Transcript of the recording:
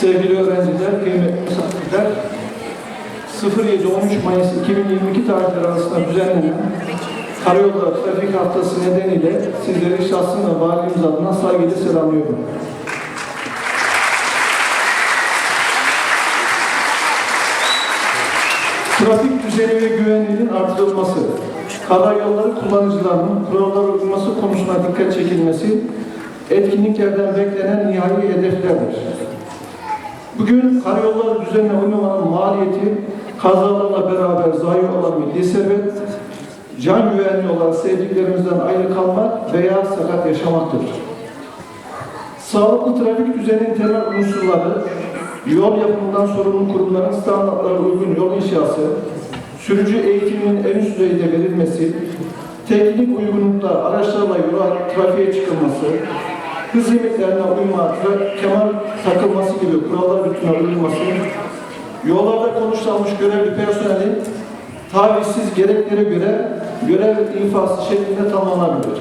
Sevgili öğrenciler, kıymetli misafirler, 07-13 Mayıs 2022 tarihleri arasında düzenlenen Karayolları Trafik Haftası nedeniyle sizleri şahsım ve valimiz adına saygıyla selamlıyorum. Trafik düzeni ve güvenliğinin artırılması, karayolları kullanıcılarının kurallara uyması konusuna dikkat çekilmesi, etkinliklerden beklenen nihai hedeflerdir. Bugün karayolları düzenine uymamanın maliyeti, kazalarla beraber zayi olan milli servet, can güvenliği olarak sevdiklerimizden ayrı kalmak veya sakat yaşamaktır. Sağlıklı trafik düzeninin temel unsurları, yol yapımından sorumlu kurumların standartlara uygun yol inşası, sürücü eğitiminin en üst düzeyde verilmesi, teknik uygunlukta araçlarla yola trafiğe çıkılması, hız limitlerine uyma, tra- kemer takılması gibi kurallar bütününe uyulması, yollarda konuşlanmış görevli personelin tavizsiz gereklere göre görev infası şeklinde tamamlanabilir.